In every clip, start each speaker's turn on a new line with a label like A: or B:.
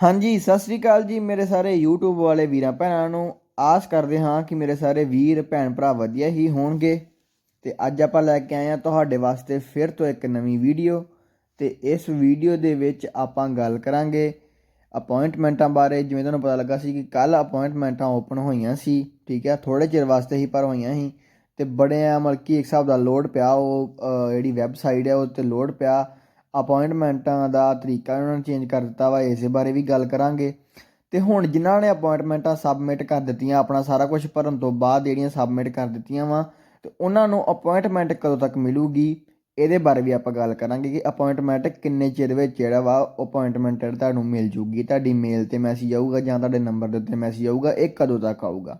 A: ਹਾਂਜੀ, ਸਤਿ ਸ੍ਰੀ ਅਕਾਲ ਜੀ ਮੇਰੇ ਸਾਰੇ YouTube ਵਾਲੇ ਵੀਰਾਂ ਭੈਣਾਂ ਨੂੰ। ਆਸ ਕਰਦੇ ਹਾਂ ਕਿ ਮੇਰੇ ਸਾਰੇ ਵੀਰ, ਭੈਣ ਭਰਾ ਵਧੀਆ ਹੀ ਹੋਣਗੇ। ਤੇ ਅੱਜ ਆਪਾਂ ਲੈ ਕੇ ਆਏ ਹਾਂ ਤੁਹਾਡੇ ਵਾਸਤੇ ਫਿਰ ਤੋਂ ਇੱਕ ਨਵੀਂ ਵੀਡੀਓ। ਤੇ ਇਸ ਵੀਡੀਓ ਦੇ ਵਿੱਚ ਆਪਾਂ ਗੱਲ ਕਰਾਂਗੇ ਅਪਾਇੰਟਮੈਂਟਾਂ ਬਾਰੇ। ਜਿਵੇਂ ਤੁਹਾਨੂੰ ਪਤਾ ਲੱਗਾ ਸੀ ਕਿ ਕੱਲ ਅਪਾਇੰਟਮੈਂਟਾਂ ਓਪਨ ਹੋਈਆਂ ਸੀ, ਠੀਕ ਹੈ ਥੋੜੇ ਚਿਰ ਵਾਸਤੇ ਹੀ ਪਰ ਹੋਈਆਂ ਸੀ। ਤੇ ਬੜੇ ਆ ਮਤਲਬ ਕਿ ਇੱਕ ਹਿਸਾਬ ਦਾ ਲੋਡ ਪਿਆ, ਉਹ ਜਿਹੜੀ ਵੈਬਸਾਈਟ ਹੈ, ਉਹ ਤੇ ਲੋਡ ਪਿਆ। ਅਪਾਇੰਟਮੈਂਟਾਂ ਦਾ ਤਰੀਕਾ ਉਹਨਾਂ ਨੇ ਚੇਂਜ ਕਰ ਦਿੱਤਾ ਵਾ, ਇਸੇ ਬਾਰੇ ਵੀ ਗੱਲ ਕਰਾਂਗੇ। ਤੇ ਹੁਣ ਜਿਨ੍ਹਾਂ ਨੇ ਅਪਾਇੰਟਮੈਂਟਾਂ ਸਬਮਿਟ ਕਰ ਦਿੱਤੀਆਂ, ਆਪਣਾ ਸਾਰਾ ਕੁਝ ਭਰਨ ਤੋਂ ਬਾਅਦ ਜਿਹੜੀਆਂ ਸਬਮਿਟ ਕਰ ਦਿੱਤੀਆਂ ਵਾ, ਤੇ ਉਹਨਾਂ ਨੂੰ ਅਪਾਇੰਟਮੈਂਟ ਕਦੋਂ ਤੱਕ ਮਿਲੂਗੀ, ਇਹਦੇ ਬਾਰੇ ਵੀ ਆਪਾਂ ਗੱਲ ਕਰਾਂਗੇ ਕਿ ਅਪਾਇੰਟਮੈਂਟ ਕਿੰਨੇ ਚਿਰ ਵਿੱਚ ਜਿਹੜਾ ਵਾ ਅਪਾਇੰਟਮੈਂਟ ਤੁਹਾਨੂੰ ਮਿਲ ਜੂਗੀ। ਤੁਹਾਡੀ ਮੇਲ ਤੇ ਮੈਸੇਜ ਆਊਗਾ ਜਾਂ ਤੁਹਾਡੇ ਨੰਬਰ ਦੇ ਉੱਤੇ ਮੈਸੇਜ ਆਊਗਾ, ਇਹ ਕਦੋਂ ਤੱਕ ਆਊਗਾ।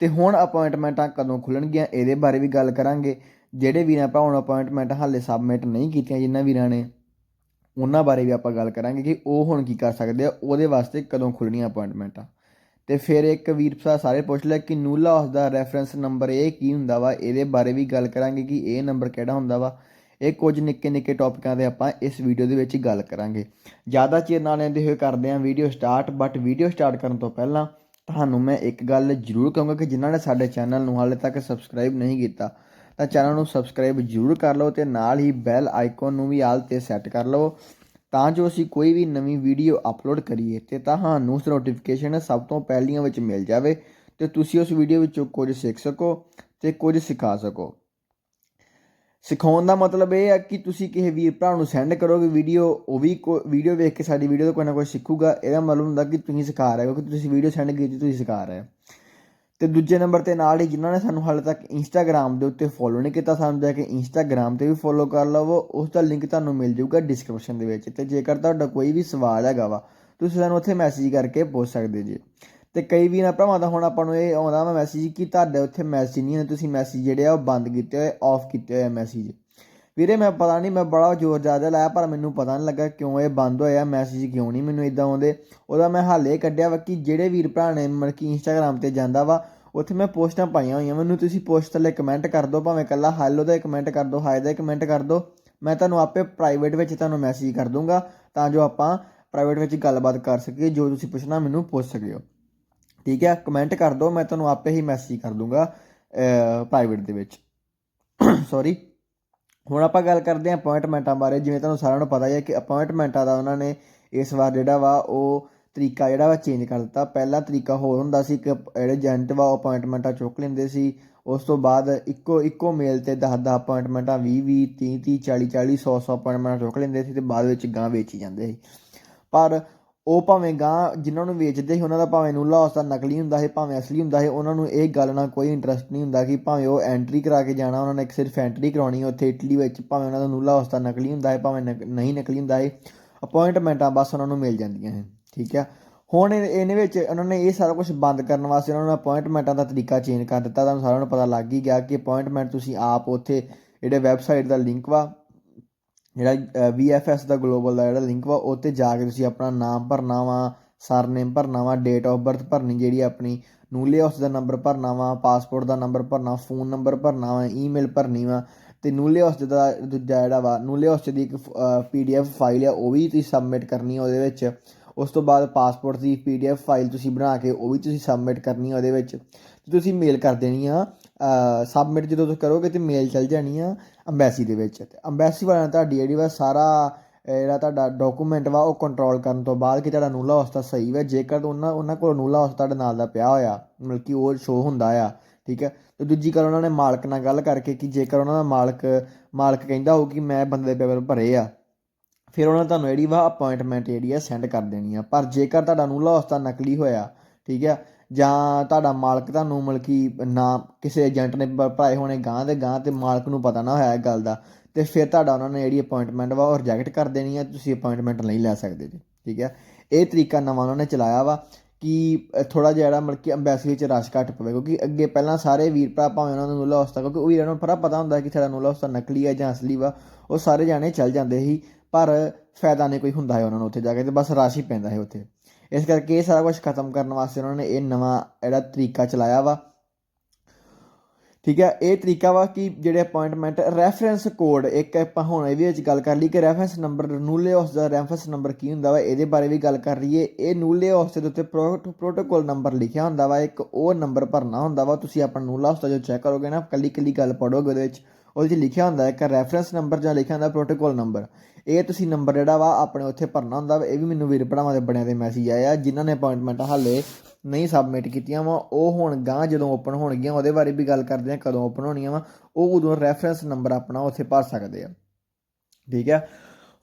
A: ਤੇ ਹੁਣ ਅਪਾਇੰਟਮੈਂਟਾਂ ਕਦੋਂ ਖੁੱਲਣਗੀਆਂ, ਇਹਦੇ ਬਾਰੇ ਵੀ ਗੱਲ ਕਰਾਂਗੇ। ਜਿਹੜੇ ਵੀਰਾਂ ਭਰਾਵਾਂ ਨੂੰ ਅਪਾਇੰਟਮੈਂਟ ਹਾਲੇ ਸਬਮਿਟ ਨਹੀਂ ਕੀਤੀਆਂ, ਜਿਨ੍ਹਾਂ ਵੀਰਾਂ ਨੇ ਉਹਨਾਂ ਬਾਰੇ ਵੀ ਆਪਾਂ ਗੱਲ ਕਰਾਂਗੇ ਕਿ ਉਹ ਹੁਣ ਕੀ ਕਰ ਸਕਦੇ ਆ, ਉਹਦੇ ਵਾਸਤੇ ਕਦੋਂ ਖੁੱਲਣੀਆਂ ਅਪਾਇੰਟਮੈਂਟਾਂ ਤੇ ਫਿਰ ਇੱਕ ਵੀਰ ਭਰਾ ਸਾਰੇ ਪੁੱਛ ਲਿਆ ਕਿ ਨੂਲਾ ਹਾਊਸ ਦਾ ਰੈਫਰੈਂਸ ਨੰਬਰ ਇਹ ਕੀ ਹੁੰਦਾ ਵਾ, ਇਹਦੇ ਬਾਰੇ ਵੀ ਗੱਲ ਕਰਾਂਗੇ ਕਿ ਇਹ ਨੰਬਰ ਕਿਹੜਾ ਹੁੰਦਾ ਵਾ। ਇਹ ਕੁਝ ਨਿੱਕੇ ਨਿੱਕੇ ਟੌਪਿਕਾਂ ਦੇ ਆਪਾਂ ਇਸ ਵੀਡੀਓ ਦੇ ਵਿੱਚ ਗੱਲ ਕਰਾਂਗੇ। ਜ਼ਿਆਦਾ ਚਿਰ ਨਾ ਲੈਂਦੇ ਹੋਏ ਕਰਦੇ ਹਾਂ video start but video start ਕਰਨ ਤੋਂ ਪਹਿਲਾਂ ਤੁਹਾਨੂੰ ਮੈਂ ਇੱਕ ਗੱਲ ਜ਼ਰੂਰ ਕਹਾਂਗਾ ਕਿ ਜਿਨ੍ਹਾਂ ਨੇ ਸਾਡੇ ਚੈਨਲ ਨੂੰ ਹਾਲੇ ਤੱਕ ਸਬਸਕ੍ਰਾਈਬ ਨਹੀਂ ਕੀਤਾ ਤਾਂ ਚੈਨਲ ਨੂੰ ਸਬਸਕ੍ਰਾਈਬ ਜ਼ਰੂਰ ਕਰ ਲਓ ਤੇ ਨਾਲ ਹੀ ਬੈਲ ਆਈਕਨ ਨੂੰ ਵੀ ਆਲ ਤੇ ਸੈੱਟ ਕਰ ਲਓ। ਤਾਂ ਜੋ ਅਸੀਂ ਕੋਈ ਵੀ ਨਵੀਂ ਵੀਡੀਓ ਅਪਲੋਡ ਕਰੀਏ ਤੇ ਤੁਹਾਨੂੰ ਉਸ ਨੋਟੀਫਿਕੇਸ਼ਨ ਸਭ ਤੋਂ ਪਹਿਲੀਆਂ ਵਿੱਚ ਮਿਲ ਜਾਵੇ ਤੇ ਤੁਸੀਂ ਉਸ ਵੀਡੀਓ ਵਿੱਚੋਂ ਕੁਝ ਸਿੱਖ ਸਕੋ ਤੇ ਕੁਝ ਸਿਖਾ ਸਕੋ। ਸਿਖਾਉਣ ਦਾ ਮਤਲਬ ਇਹ ਹੈ ਕਿ ਤੁਸੀਂ ਕਿਸੇ ਵੀਰ ਭਰਾ ਨੂੰ ਸੈਂਡ ਕਰੋਗੇ ਵੀਡੀਓ, ਉਹ ਵੀ ਵੀਡੀਓ ਵੇਖ ਕੇ ਸਾਡੀ ਵੀਡੀਓ ਤੋਂ ਕੋਈ ਨਾ ਕੋਈ ਸਿੱਖੂਗਾ। ਇਹਦਾ ਮਤਲਬ ਹੁੰਦਾ ਕਿ ਤੁਸੀਂ ਸਿਖਾ ਰਹੇ ਹੋ ਕਿ ਤੁਸੀਂ ਵੀਡੀਓ ਸੈਂਡ ਕੀਤੀ, ਤੁਸੀਂ ਸਿਖਾ ਰਹੇ ਹੋ। ਤੇ ਦੂਜੇ ਨੰਬਰ ਤੇ ਨਾਲ ਹੀ ਜਿਨ੍ਹਾਂ ਨੇ ਸਾਨੂੰ ਹਾਲੇ ਤੱਕ ਇੰਸਟਾਗ੍ਰam ਦੇ ਉੱਤੇ ਫੋਲੋ ਨਹੀਂ ਕੀਤਾ, ਸਾਨੂੰ ਜਾ ਕੇ ਇੰਸਟਾਗ੍ਰam ਤੇ ਵੀ ਫੋਲੋ ਕਰ ਲਵੋ। ਉਸ ਦਾ ਲਿੰਕ ਤੁਹਾਨੂੰ ਮਿਲ ਜਾਊਗਾ ਡਿਸਕ੍ਰਿਪਸ਼ਨ ਦੇ ਵਿੱਚ ਤੇ ਜੇਕਰ ਤੁਹਾਡਾ ਕੋਈ ਵੀ ਸਵਾਲ ਹੈਗਾ ਵਾ, ਤੁਸੀਂ ਸਾਨੂੰ ਉੱਥੇ ਮੈਸੇਜ ਕਰਕੇ ਪੁੱਛ ਸਕਦੇ ਜੀ। ਤੇ ਕਈ ਵੀ ਨਾ, ਭਰਾਵਾਂ ਦਾ ਹੁਣ ਆਪਾਂ ਨੂੰ ਇਹ ਆਉਂਦਾ ਵਾ ਮੈਸੇਜ ਕਿ ਤੁਹਾਡੇ ਉੱਥੇ ਮੈਸੇਜ ਨਹੀਂ ਹੈ, ਤੁਸੀਂ ਮੈਸੇਜ ਜਿਹੜੇ ਆ ਉਹ ਬੰਦ ਕੀਤੇ ਹੋਏ ਆਫ ਕੀਤੇ ਹੋਏ ਮੈਸੇਜ ਵੀਰੇ, ਮੈਂ ਪਤਾ ਨਹੀਂ ਮੈਂ ਬੜਾ ਜ਼ੋਰ ਜ਼ਿਆਦਾ ਲਾਇਆ, ਪਰ ਮੈਨੂੰ ਪਤਾ ਨਹੀਂ ਲੱਗਾ ਕਿਉਂ ਇਹ ਬੰਦ ਹੋਇਆ ਮੈਸੇਜ ਕਿਉਂ ਨਹੀਂ ਮੈਨੂੰ ਇਦਾਂ ਆਉਂਦੇ। ਉਹਦਾ ਮੈਂ ਹਾਲੇ ਕੱਢਿਆ ਵਾ ਕਿ ਜਿਹੜੇ ਵੀਰ ਭਰਾ ਨੇ, ਮਤਲਬ ਕਿ ਇੰਸਟਾਗ੍ਰam ਤੇ ਜਾਂਦਾ ਵਾ, ਉੱਥੇ ਮੈਂ ਪੋਸਟਾਂ ਪਾਈਆਂ ਹੋਈਆਂ ਮੈਨੂੰ ਤੁਸੀਂ ਪੋਸਟ ਥੱਲੇ ਕਮੈਂਟ ਕਰ ਦਿਓ, ਭਾਵੇਂ ਕੱਲਾ ਹੈਲੋ ਦਾ ਕਮੈਂਟ ਕਰ ਦਿਓ ਹਾਈ ਦਾ ਕਮੈਂਟ ਕਰ ਦਿਓ। ਮੈਂ ਤੁਹਾਨੂੰ ਆਪੇ ਪ੍ਰਾਈਵੇਟ ਵਿੱਚ ਤੁਹਾਨੂੰ ਮੈਸੇਜ ਕਰ ਦੂੰਗਾ, ਤਾਂ ਜੋ ਆਪਾਂ ਪ੍ਰਾਈਵੇਟ ਵਿੱਚ ਗੱਲਬਾਤ ਕਰ ਸਕੀਏ, ਜੋ ਤੁਸੀਂ ਪੁੱਛਣਾ ਮੈਨੂੰ ਪੁੱਛ ਸਕਿਓ ਠੀਕ ਹੈ? ਕਮੈਂਟ ਕਰ ਦਿਓ, ਮੈਂ ਤੁਹਾਨੂੰ ਆਪੇ ਹੀ ਮੈਸੇਜ ਕਰ ਦੂੰਗਾ ਪ੍ਰਾਈਵੇਟ ਦੇ ਵਿੱਚ। ਸੌਰੀ ਹੁਣ ਆਪਾਂ ਗੱਲ ਕਰਦੇ ਹਾਂ ਅਪਾਇੰਟਮੈਂਟਾਂ ਬਾਰੇ, ਜਿਵੇਂ ਤੁਹਾਨੂੰ ਸਾਰਿਆਂ ਨੂੰ ਪਤਾ ਹੀ ਹੈ ਕਿ ਅਪਾਇੰਟਮੈਂਟਾਂ ਦਾ ਉਹਨਾਂ ਨੇ ਇਸ ਵਾਰ ਜਿਹੜਾ ਵਾ ਉਹ ਤਰੀਕਾ ਜਿਹੜਾ ਵਾ ਚੇਂਜ ਕਰ ਦਿੱਤਾ। ਪਹਿਲਾ ਤਰੀਕਾ ਹੋਰ ਹੁੰਦਾ ਸੀ ਕਿ ਜਿਹੜੇ ਏਜੰਟ ਵਾ ਅਪਾਇੰਟਮੈਂਟਾਂ ਚੁੱਕ ਲੈਂਦੇ ਸੀ। ਉਸ ਤੋਂ ਬਾਅਦ ਇੱਕੋ ਇੱਕੋ ਮੇਲ ਤੇ 10 10 ਅਪਾਇੰਟਮੈਂਟਾਂ 20 20 30 30 40 40 100 100 ਅਪਾਇੰਟਮੈਂਟਾਂ ਚੁੱਕ ਲੈਂਦੇ ਸੀ ਤੇ ਬਾਅਦ ਵਿੱਚ ਗਾਂ ਵੇਚੀ ਜਾਂਦੇ ਸੀ। ਪਰ ਉਹ ਭਾਵੇਂ ਗਾਂ ਜਿਨ੍ਹਾਂ ਨੂੰ ਵੇਚਦੇ ਸੀ, ਉਹਨਾਂ ਦਾ ਭਾਵੇਂ ਨੂਲਾ ਹਾਊਸ ਦਾ ਨਕਲੀ ਹੁੰਦਾ ਹੈ ਭਾਵੇਂ ਅਸਲੀ ਹੁੰਦਾ ਹੈ ਉਹਨਾਂ ਨੂੰ ਇਹ ਗੱਲ ਨਾਲ ਕੋਈ ਇੰਟਰਸਟ ਨਹੀਂ ਹੁੰਦਾ ਕਿ ਭਾਵੇਂ ਉਹ ਐਂਟਰੀ ਕਰਾ ਕੇ ਜਾਣਾ, ਉਹਨਾਂ ਨੇ ਇੱਕ ਸਿਰਫ ਐਂਟਰੀ ਕਰਾਉਣੀ ਉੱਥੇ ਇਟਲੀ ਵਿੱਚ, ਭਾਵੇਂ ਉਹਨਾਂ ਦਾ ਨੂਲਾ ਹਾਊਸ ਦਾ ਨਕਲੀ ਹੁੰਦਾ ਹੈ, ਭਾਵੇਂ ਨਕ- ਨਹੀਂ ਨਕਲੀ ਹੁੰਦਾ ਹੈ ਅਪਾਇੰਟਮੈਂਟਾਂ ਬਸ ਉਹਨਾਂ ਨੂੰ ਮਿਲ ਜਾਂਦੀਆਂ ਹੈ ਠੀਕ ਹੈ? ਹੁਣ ਇਹ- ਇਹਨੇ ਵਿੱਚ ਉਹਨਾਂ ਨੇ ਇਹ ਸਾਰਾ ਕੁਝ ਬੰਦ ਕਰਨ ਵਾਸਤੇ ਉਹਨਾਂ ਨੇ ਅਪਾਇੰਟਮੈਂਟਾਂ ਦਾ ਤਰੀਕਾ ਚੇਂਜ ਕਰ ਦਿੱਤਾ, ਤੁਹਾਨੂੰ ਸਾਰਿਆਂ ਨੂੰ ਪਤਾ ਲੱਗ ਹੀ ਗਿਆ ਕਿ ਅਪਾਇੰਟਮੈਂਟ ਤੁਸੀਂ ਆਪ ਉੱਥੇ, ਜਿਹੜੇ ਵੈਬਸਾਈਟ ਦਾ ਲਿੰਕ ਵਾ ਜਿਹੜਾ VFS ਦਾ ਗਲੋਬਲ ਦਾ ਜਿਹੜਾ ਲਿੰਕ ਵਾ, ਉਹ ਤੇ ਜਾ ਕੇ ਤੁਸੀਂ ਆਪਣਾ ਨਾਮ ਭਰਨਾ ਵਾ ਸਰਨੇਮ ਭਰਨਾ ਵਾ ਡੇਟ ਆਫ ਬਰਥ ਭਰਨੀ ਜਿਹੜੀ ਆਪਣੀ ਨੂਲੇ ਹਾਊਸ ਦਾ ਨੰਬਰ ਭਰਨਾ ਵਾ ਪਾਸਪੋਰਟ ਦਾ ਨੰਬਰ ਭਰਨਾ ਫੋਨ ਨੰਬਰ ਭਰਨਾ ਵਾ ਈਮੇਲ ਭਰਨੀ ਵਾ, ਤੇ ਨੂਲੇ ਹਾਊਸ ਦਾ ਦੂਜਾ ਜਿਹੜਾ ਵਾ ਨੂਲੇ ਹਾਊਸ ਦੀ ਇੱਕ ਪੀਡੀਐਫ ਫਾਈਲ ਆ, ਉਹ ਵੀ ਤੁਸੀਂ ਸਬਮਿਟ ਕਰਨੀ ਆ ਉਹਦੇ ਵਿੱਚ। ਉਸ ਤੋਂ ਬਾਅਦ ਪਾਸਪੋਰਟ ਦੀ ਪੀਡੀਐਫ ਫਾਈਲ ਤੁਸੀਂ ਬਣਾ ਕੇ ਉਹ ਵੀ ਤੁਸੀਂ ਸਬਮਿਟ ਕਰਨੀ ਆ ਉਹਦੇ ਵਿੱਚ। ਤੁਸੀਂ ਮੇਲ ਕਰ ਦੇਣੀ ਆ ਸਬਮਿਟ ਜਦੋਂ ਤੁਸੀਂ ਕਰੋਗੇ ਤੇ ਮੇਲ ਚੱਲ ਜਾਣੀ ਆ ਅੰਬੈਸੀ ਦੇ ਵਿੱਚ। ਤੇ ਅੰਬੈਸੀ ਵਾਲਿਆਂ ਨੇ ਤੁਹਾਡੀ ਜਿਹੜੀ ਵਾ ਸਾਰਾ ਜਿਹੜਾ ਤੁਹਾਡਾ ਡਾਕੂਮੈਂਟ ਵਾ ਉਹ ਕੰਟਰੋਲ ਕਰਨ ਤੋਂ ਬਾਅਦ ਕਿ ਤੁਹਾਡਾ ਨੂਲਾ ਹਾਊਸ ਸਹੀ ਵਾ, ਜੇਕਰ ਉਹਨਾਂ ਉਹਨਾਂ ਕੋਲ ਨੂਲਾ ਹਾਊਸ ਤੁਹਾਡੇ ਨਾਲ ਦਾ ਪਿਆ ਹੋਇਆ, ਮਤਲਬ ਕਿ ਉਹ ਸ਼ੋ ਹੁੰਦਾ ਆ, ਠੀਕ ਹੈ ਤੇ ਦੂਜੀ ਗੱਲ ਉਹਨਾਂ ਨੇ ਮਾਲਕ ਨਾਲ ਗੱਲ ਕਰਕੇ ਕਿ ਜੇਕਰ ਉਹਨਾਂ ਦਾ ਮਾਲਕ ਮਾਲਕ ਕਹਿੰਦਾ ਹੋ ਕਿ ਮੈਂ ਬੰਦੇ ਦੇ ਪੇਪਰ ਭਰੇ ਆ, ਫਿਰ ਉਹਨਾਂ ਤੁਹਾਨੂੰ ਜਿਹੜੀ ਵਾ ਅਪਾਇੰਟਮੈਂਟ ਜਿਹੜੀ ਆ ਸੈਂਡ ਕਰ ਦੇਣੀ ਆ। ਪਰ ਜੇਕਰ ਤੁਹਾਡਾ ਨੂਲਾ ਹਾਊਸ ਨਕਲੀ ਹੋਇਆ, ਠੀਕ ਹੈ ਜਾਂ ਤੁਹਾਡਾ ਮਾਲਕ ਤੁਹਾਨੂੰ ਮਤਲਬ ਕਿ ਨਾ ਕਿਸੇ ਏਜੰਟ ਨੇ ਭਰਾਏ ਹੋਣੇ ਗਾਂ ਦੇ ਗਾਂ ਤੇ ਮਾਲਕ ਨੂੰ ਪਤਾ ਨਾ ਹੋਇਆ ਇਹ ਗੱਲ ਦਾ, ਤੇ ਫਿਰ ਤੁਹਾਡਾ ਉਹਨਾਂ ਨੇ ਜਿਹੜੀ ਅਪਾਇੰਟਮੈਂਟ ਵਾ ਉਹ ਰਿਜੈਕਟ ਕਰ ਦੇਣੀ ਆ, ਤੁਸੀਂ ਅਪਾਇੰਟਮੈਂਟ ਨਹੀਂ ਲੈ ਸਕਦੇ ਜੀ, ਠੀਕ ਹੈ? ਇਹ ਤਰੀਕਾ ਨਵਾਂ ਉਹਨਾਂ ਨੇ ਚਲਾਇਆ ਵਾ ਕਿ ਥੋੜਾ ਜਿਹਾ ਜਿਹੜਾ ਮਤਲਬ ਕਿ ਅੰਬੈਸੀ ਵਿੱਚ ਰਸ਼ ਘੱਟ ਪਵੇ, ਕਿਉਂਕਿ ਅੱਗੇ ਪਹਿਲਾਂ ਸਾਰੇ ਵੀਰ ਭਰਾ ਭਾਵੇਂ ਉਹਨਾਂ ਨੂੰ ਨੂਲਾ ਹਾਊਸ ਕਿਉਂਕਿ ਉਹ ਵੀਰਾਂ ਨੂੰ ਪਤਾ ਪਤਾ ਹੁੰਦਾ ਕਿ ਸਾਡਾ ਨੂਲਾ ਹਾਊਸ ਨਕਲੀ ਹੈ ਜਾਂ ਅਸਲੀ ਵਾ, ਉਹ ਸਾਰੇ ਜਾਣੇ ਚੱਲ ਜਾਂਦੇ ਸੀ, ਪਰ ਫਾਇਦਾ ਨਹੀਂ ਕੋਈ ਹੁੰਦਾ ਹੈ ਉਹਨਾਂ ਨੂੰ ਉੱਥੇ ਜਾ ਕੇ, ਤੇ ਬਸ ਰਸ਼ ਹੀ ਪੈਂਦਾ ਹੈ ਉੱਥੇ। ਇਸ ਕਰਕੇ ਇਹ ਸਾਰਾ ਕੁਝ ਖਤਮ ਕਰਨ ਵਾਸਤੇ ਉਹਨਾਂ ਨੇ ਇਹ ਨਵਾਂ ਜਿਹੜਾ ਤਰੀਕਾ ਚਲਾਇਆ ਵਾ। ਠੀਕ ਹੈ, ਇਹ ਤਰੀਕਾ ਵਾ ਕਿ ਜਿਹੜੇ ਅਪਾਇੰਟਮੈਂਟ ਰੈਫਰੈਂਸ ਕੋਡ ਇੱਕ ਆਪਾਂ ਹੁਣ ਇਹਦੇ ਵਿੱਚ ਗੱਲ ਕਰ ਲਈ ਕਿ ਰੈਫਰੈਂਸ ਨੰਬਰ ਨੂਲੇ ਹਾਊਸ ਦਾ ਰੈਫਰੈਂਸ ਨੰਬਰ ਕੀ ਹੁੰਦਾ ਵਾ, ਇਹਦੇ ਬਾਰੇ ਵੀ ਗੱਲ ਕਰ ਲਈਏ। ਇਹ ਨੂਲੇ ਹਾਊਸ ਦੇ ਉੱਤੇ ਪ੍ਰੋਟੋਕੋਲ ਨੰਬਰ ਲਿਖਿਆ ਹੁੰਦਾ ਵਾ, ਇੱਕ ਉਹ ਨੰਬਰ ਭਰਨਾ ਹੁੰਦਾ ਵਾ, ਤੁਸੀਂ ਆਪਣਾ ਨੂਲਾ ਹਾਊਸ ਦਾ ਜੋ ਚੈੱਕ ਕਰੋਗੇ ਨਾ ਕੱਲੀ ਕੱਲੀ ਗੱਲ ਪੜੋਗੇ ਉਹਦੇ ਵਿੱਚ, ਉਹਦੇ 'ਚ ਲਿਖਿਆ ਹੁੰਦਾ ਇੱਕ ਰੈਫਰੈਂਸ ਨੰਬਰ ਜਾਂ ਲਿਖਿਆ ਹੁੰਦਾ ਪ੍ਰੋਟੋਕੋਲ ਨੰਬਰ ਇਹ ਤੁਸੀਂ ਨੰਬਰ ਜਿਹੜਾ ਵਾ ਆਪਣੇ ਉੱਥੇ ਭਰਨਾ ਹੁੰਦਾ ਵਾ, ਇਹ ਵੀ ਮੈਨੂੰ ਵੀਰ ਭਰਾਵਾਂ ਦੇ ਬਣਿਆ ਦੇ ਮੈਸੇਜ ਆਇਆ ਜਿਨ੍ਹਾਂ ਨੇ ਅਪਾਇੰਟਮੈਂਟ ਹਾਲੇ ਨਹੀਂ ਸਬਮਿਟ ਕੀਤੀਆਂ ਵਾ, ਉਹ ਹੁਣ ਗਾਂ ਜਦੋਂ ਓਪਨ ਹੋਣਗੀਆਂ, ਉਹਦੇ ਬਾਰੇ ਵੀ ਗੱਲ ਕਰਦੇ ਆ, ਕਦੋਂ ਓਪਨ ਹੋਣੀਆਂ ਵਾ, ਉਹ ਉਦੋਂ ਰੈਫਰੈਂਸ ਨੰਬਰ ਆਪਣਾ ਉੱਥੇ ਭਰ ਸਕਦੇ ਆ। ਠੀਕ ਹੈ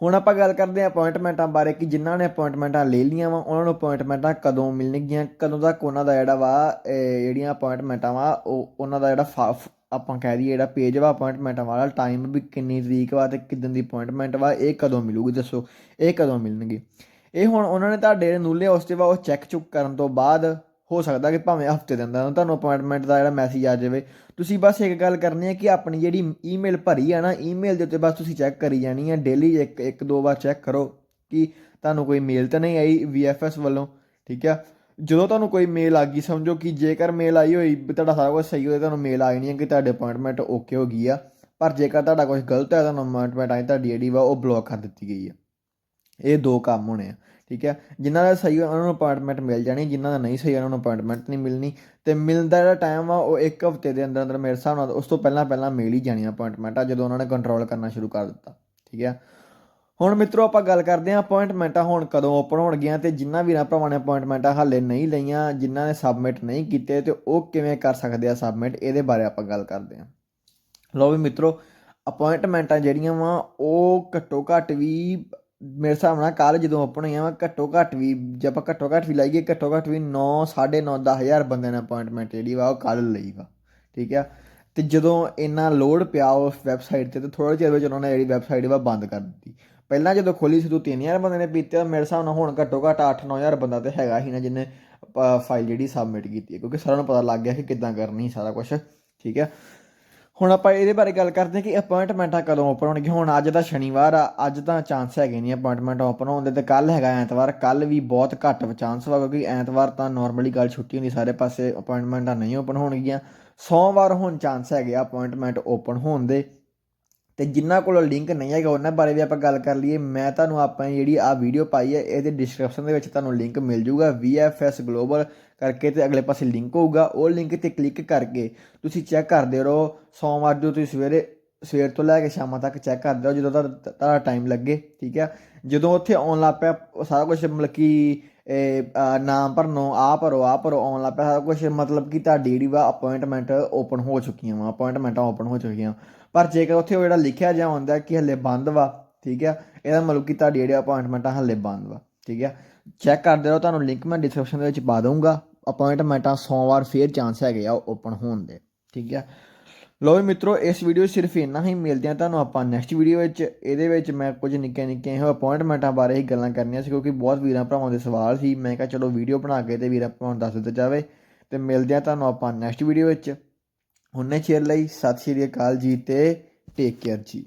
A: ਹੁਣ ਆਪਾਂ ਗੱਲ ਕਰਦੇ ਆ ਅਪਾਇੰਟਮੈਂਟਾਂ ਬਾਰੇ ਕਿ ਜਿਨ੍ਹਾਂ ਨੇ ਅਪਾਇੰਟਮੈਂਟਾਂ ਲੈ ਲਈਆਂ ਵਾ, ਉਹਨਾਂ ਨੂੰ ਅਪਾਇੰਟਮੈਂਟਾਂ ਕਦੋਂ ਮਿਲਣਗੀਆਂ, ਕਦੋਂ ਤੱਕ ਉਹਨਾਂ ਦਾ ਜਿਹੜਾ ਵਾ ਜਿਹੜੀਆਂ ਅਪਾਇੰਟਮੈਂਟਾਂ ਵਾ, ਉਹ ਉਹਨਾਂ ਦਾ ਜਿਹੜਾ ਫਾ- ਆਪਾਂ ਕਹਿ ਦਈਏ ਜਿਹੜਾ ਪੇਜ ਵਾ ਅਪਾਇੰਟਮੈਂਟਾਂ ਵਾਲਾ ਟਾਈਮ ਵੀ ਕਿੰਨੀ ਤਰੀਕ ਵਾ ਤੇ ਕਿਦਾਂ ਦੀ ਅਪਾਇੰਟਮੈਂਟ ਵਾ, ਇਹ ਕਦੋਂ ਮਿਲੂਗੀ ਦੱਸੋ? ਇਹ ਕਦੋਂ ਮਿਲਣਗੇ? ਇਹ ਹੁਣ ਉਹਨਾਂ ਨੇ ਤੁਹਾਡੇ ਜਿਹੜੇ ਨੂਲੇ ਉਸ ਤੇ ਵਾ, ਉਹ ਚੈੱਕ ਚੁੱਕ ਕਰਨ ਤੋਂ ਬਾਅਦ ਹੋ ਸਕਦਾ ਕਿ ਭਾਵੇਂ ਹਫ਼ਤੇ ਦੇ ਅੰਦਰ ਤੁਹਾਨੂੰ ਅਪਾਇੰਟਮੈਂਟ ਦਾ ਜਿਹੜਾ ਮੈਸੇਜ ਆ ਜਾਵੇ। ਤੁਸੀਂ ਬਸ ਇੱਕ ਗੱਲ ਕਰਨੀ ਹੈ ਕਿ ਆਪਣੀ ਜਿਹੜੀ ਈਮੇਲ ਭਰੀ ਆ ਨਾ ਈਮੇਲ ਦੇ ਉੱਤੇ ਬਸ ਤੁਸੀਂ ਚੈੱਕ ਕਰੀ ਜਾਣੀ ਹੈ। ਡੇਲੀ ਇੱਕ ਇੱਕ, ਦੋ ਵਾਰ ਚੈੱਕ ਕਰੋ ਕਿ ਤੁਹਾਨੂੰ ਕੋਈ ਮੇਲ ਤਾਂ ਨਹੀਂ ਆਈ VFS ਵੱਲੋਂ, ਠੀਕ ਆ? ਜਦੋਂ ਤੁਹਾਨੂੰ ਕੋਈ ਮੇਲ ਆ ਗਈ, ਸਮਝੋ ਕਿ ਜੇਕਰ ਮੇਲ ਆਈ ਹੋਈ, ਵੀ ਤੁਹਾਡਾ ਸਾਰਾ ਕੁਝ ਸਹੀ ਹੋਇਆ, ਤੁਹਾਨੂੰ ਮੇਲ ਆ ਜਾਣੀ ਹੈ ਕਿ ਤੁਹਾਡੇ ਅਪਾਇੰਟਮੈਂਟ ਓਕੇ ਹੋ ਗਈ ਆ, ਪਰ ਜੇਕਰ ਤੁਹਾਡਾ ਕੁਝ ਗਲਤ ਹੈ ਤੁਹਾਨੂੰ ਅਪਾਇੰਟਮੈਂਟ ਆਈ, ਤੁਹਾਡੀ ਜਿਹੜੀ ਵਾ ਉਹ ਬਲੌਕ ਕਰ ਦਿੱਤੀ ਗਈ ਆ। ਇਹ ਦੋ ਕੰਮ ਹੋਣੇ ਆ, ਠੀਕ ਹੈ? ਜਿਨ੍ਹਾਂ ਦਾ ਸਹੀ ਹੋਇਆ, ਉਹਨਾਂ ਨੂੰ ਅਪਾਇੰਟਮੈਂਟ ਮਿਲ ਜਾਣੀ, ਜਿਨ੍ਹਾਂ ਦਾ ਨਹੀਂ ਸਹੀ ਉਹਨਾਂ ਨੂੰ ਅਪਾਇੰਟਮੈਂਟ ਨਹੀਂ ਮਿਲਣੀ, ਤੇ ਮਿਲਣ ਦਾ ਜਿਹੜਾ ਟਾਈਮ ਆ, ਉਹ ਇੱਕ ਹਫ਼ਤੇ ਦੇ ਅੰਦਰ ਅੰਦਰ ਮੇਰੇ ਹਿਸਾਬ ਨਾਲ ਉਸ ਤੋਂ ਪਹਿਲਾਂ ਪਹਿਲਾਂ ਮਿਲ ਹੀ ਜਾਣੀ ਅਪਾਇੰਟਮੈਂਟ ਆ, ਜਦੋਂ ਉਹਨਾਂ ਨੇ ਕੰਟਰੋਲ ਕਰਨਾ ਸ਼ੁਰੂ ਕਰ ਦਿੱਤਾ, ਠੀਕ ਹੈ? ਹੁਣ ਮਿੱਤਰੋ ਆਪਾਂ ਗੱਲ ਕਰਦੇ ਹਾਂ ਅਪਾਇੰਟਮੈਂਟਾਂ ਹੁਣ ਕਦੋਂ ਓਪਨ ਹੋਣਗੀਆਂ ਤੇ ਜਿਨ੍ਹਾਂ ਵੀਰਾਂ ਭਰਾਵਾਂ ਨੇ ਅਪਾਇੰਟਮੈਂਟਾਂ ਹਾਲੇ ਨਹੀਂ ਲਈਆਂ, ਜਿਨ੍ਹਾਂ ਨੇ ਸਬਮਿਟ ਨਹੀਂ ਕੀਤੇ ਤੇ ਉਹ ਕਿਵੇਂ ਕਰ ਸਕਦੇ ਆ ਸਬਮਿਟ ਇਹਦੇ ਬਾਰੇ ਆਪਾਂ ਗੱਲ ਕਰਦੇ ਹਾਂ। ਲਓ ਵੀ ਮਿੱਤਰੋ ਅਪਾਇੰਟਮੈਂਟਾਂ ਜਿਹੜੀਆਂ ਵਾ, ਉਹ ਘੱਟੋ ਘੱਟ ਵੀ ਮੇਰੇ ਹਿਸਾਬ ਨਾਲ ਕੱਲ ਜਦੋਂ ਓਪਨ ਹੋਈਆਂ ਵਾ, ਘੱਟੋ ਘੱਟ ਵੀ, ਜੇ ਆਪਾਂ ਘੱਟੋ ਘੱਟ ਵੀ ਲਾਈਏ, ਘੱਟੋ ਘੱਟ ਵੀ 9 9.5 10000 ਬੰਦਿਆਂ ਨੇ ਅਪਾਇੰਟਮੈਂਟ ਜਿਹੜੀ ਵਾ, ਉਹ ਕੱਲ ਲਈ ਵਾ, ਠੀਕ ਆ? ਤੇ ਜਦੋਂ ਇੰਨਾ ਲੋਡ ਪਿਆ ਉਸ ਵੈਬਸਾਈਟ ਤੇ ਤੇ ਥੋੜੇ ਚਿਰ ਵਿੱਚ ਉਹਨਾਂ ਨੇ ਜਿਹੜੀ ਵੈਬਸਾਈਟ ਵਾ ਬੰਦ ਕਰ ਦਿੱਤੀ। ਪਹਿਲਾਂ ਜਦੋਂ ਖੋਲੀ ਸੀ ਤੋਂ 3000 ਬੰਦੇ ਨੇ ਪੀਤੇ ਮੇਰੇ ਹਿਸਾਬ ਨਾਲ ਹੁਣ ਘੱਟੋ ਘੱਟ 8-9000 ਬੰਦਾ ਤੇ ਹੈਗਾ ਹੀ ਨਾ ਜਿਹਨੇ ਫਾਈਲ ਜਿਹੜੀ ਸਬਮਿਟ ਕੀਤੀ ਹੈ। ਕਿਉਂਕਿ ਸਾਰਿਆਂ ਨੂੰ ਪਤਾ ਲੱਗ ਗਿਆ ਕਿ ਕਿੱਦਾਂ ਕਰਨੀ ਸਾਰਾ ਕੁਝ ਠੀਕ ਹੈ? ਹੁਣ ਆਪਾਂ ਇਹਦੇ ਬਾਰੇ ਗੱਲ ਕਰਦੇ ਹਾਂ ਕਿ ਅਪਾਇੰਟਮੈਂਟਾਂ ਕਦੋਂ ਓਪਨ ਹੋਣਗੀਆਂ। ਹੁਣ ਅੱਜ ਦਾ ਸ਼ਨੀਵਾਰ ਆ, ਅੱਜ ਤਾਂ ਚਾਂਸ ਹੈਗੇ ਨਹੀਂ ਅਪਾਇੰਟਮੈਂਟ ਓਪਨ ਹੋਣ ਦੇ ਤੇ ਕੱਲ ਹੈਗਾ ਐਤਵਾਰ। ਕੱਲ ਵੀ ਬਹੁਤ ਘੱਟ ਚਾਂਸ ਵਾ, ਕਿਉਂਕਿ ਐਤਵਾਰ ਤਾਂ ਨਾਰਮਲੀ ਗੱਲ ਛੁੱਟੀ ਹੁੰਦੀ, ਸਾਰੇ ਪਾਸੇ ਅਪਾਇੰਟਮੈਂਟਾਂ ਨਹੀਂ ਓਪਨ ਹੋਣਗੀਆਂ। ਸੋਮਵਾਰ ਹੁਣ ਚਾਂਸ ਹੈਗੇ ਆ ਅਪਾਇੰਟਮੈਂਟ ਓਪਨ ਹੋਣ ਦੇ। ਤੇ ਜਿਨ੍ਹਾਂ ਕੋਲ ਲਿੰਕ ਨਹੀਂ ਹੈਗਾ, ਉਹਨਾਂ ਬਾਰੇ ਵੀ ਆਪਾਂ ਗੱਲ ਕਰ ਲਈਏ। ਮੈਂ ਤੁਹਾਨੂੰ ਆਪਾਂ ਜਿਹੜੀ ਆ ਵੀਡੀਓ ਪਾਈ ਹੈ, ਇਹਦੇ ਡਿਸਕ੍ਰਿਪਸ਼ਨ ਦੇ ਵਿੱਚ ਤੁਹਾਨੂੰ ਲਿੰਕ ਮਿਲ ਜਾਊਗਾ VFS ਗਲੋਬਲ ਕਰਕੇ ਤੇ ਅਗਲੇ ਪਾਸੇ ਲਿੰਕ ਹੋਊਗਾ। ਉਹ ਲਿੰਕ ਤੇ ਕਲਿੱਕ ਕਰਕੇ ਤੁਸੀਂ ਚੈੱਕ ਕਰਦੇ ਰਹੋ। ਸੋਮਵਾਰ ਤੋਂ ਤੁਸੀਂ ਸਵੇਰੇ, ਸਵੇਰ ਤੋਂ ਲੈ ਕੇ ਸ਼ਾਮਾਂ ਤੱਕ ਚੈੱਕ ਕਰਦੇ ਰਹੋ, ਜਦੋਂ ਤੁਹਾਡਾ ਤੁਹਾਡਾ ਟਾਈਮ ਲੱਗੇ, ਠੀਕ ਹੈ ਜਦੋਂ ਉੱਥੇ ਆਉਣ ਲੱਗ ਪਿਆ ਸਾਰਾ ਕੁਝ ਮਤਲਬ ਕਿ ਨਾਮ ਭਰਨੋ ਆ ਭਰੋ ਆ ਭਰੋ, ਆਉਣ ਲੱਗ ਪਿਆ। ਸਾਰਾ ਕੁਝ ਮਤਲਬ ਕਿ ਤੁਹਾਡੀ ਜਿਹੜੀ ਵਾ ਅਪਾਇੰਟਮੈਂਟ ਓਪਨ ਹੋ ਚੁੱਕੀਆਂ ਵਾ ਅਪਾਇੰਟਮੈਂਟਾਂ ਓਪਨ ਹੋ ਚੁੱਕੀਆਂ। ਪਰ ਜੇਕਰ ਉੱਥੇ ਉਹ ਜਿਹੜਾ ਲਿਖਿਆ ਜਾ ਹੁੰਦਾ ਕਿ ਹਲੇ ਬੰਦ ਵਾ, ਠੀਕ ਹੈ ਇਹਦਾ ਮਤਲਬ ਕਿ ਤੁਹਾਡੀ ਜਿਹੜੀ ਅਪਾਇੰਟਮੈਂਟਾਂ ਹਲੇ ਬੰਦ ਵਾ, ਠੀਕ ਹੈ ਚੈੱਕ ਕਰਦੇ ਰਹੋ ਤੁਹਾਨੂੰ ਲਿੰਕ ਮੈਂ ਡਿਸਕ੍ਰਿਪਸ਼ਨ ਦੇ ਵਿੱਚ ਪਾ ਦਊਂਗਾ। ਅਪਾਇੰਟਮੈਂਟਾਂ ਸੋਮਵਾਰ ਫੇਰ ਚਾਂਸ ਹੈਗੇ ਆ ਓਪਨ ਹੋਣ ਦੇ, ਠੀਕ ਹੈ ਲੋ ਵੀ ਮਿੱਤਰੋ, ਇਸ ਵੀਡੀਓ 'ਚ ਸਿਰਫ ਇੰਨਾ ਹੀ, ਮਿਲਦੇ ਆ ਤੁਹਾਨੂੰ ਆਪਾਂ ਨੈਕਸਟ ਵੀਡੀਓ ਵਿੱਚ। ਇਹਦੇ ਵਿੱਚ ਮੈਂ ਕੁਝ ਨਿੱਕੇ ਨਿੱਕੇ ਇਹੋ ਅਪਾਇੰਟਮੈਂਟਾਂ ਬਾਰੇ ਹੀ ਗੱਲਾਂ ਕਰਨੀਆਂ ਸੀ, ਕਿਉਂਕਿ ਬਹੁਤ ਵੀਰਾਂ ਭਰਾਵਾਂ ਦੇ ਸਵਾਲ ਸੀ। ਮੈਂ ਕਿਹਾ ਚਲੋ ਵੀਡੀਓ ਬਣਾ ਕੇ ਤੇ ਵੀਰਾਂ ਭਰਾਵਾਂ ਨੂੰ ਦੱਸ ਦਿੱਤਾ ਜਾਵੇ। ਤੇ ਮਿਲਦੇ ਆ ਤੁਹਾਨੂੰ ਆਪਾਂ ਨੈਕਸਟ ਵੀਡੀਓ ਵਿੱਚ। ਹੁਣੇ ਚਿਰ ਲਈ ਸਤਿ ਸ਼੍ਰੀ ਅਕਾਲ ਜੀ ਤੇ ਟੇਕ ਕੇਅਰ ਜੀ।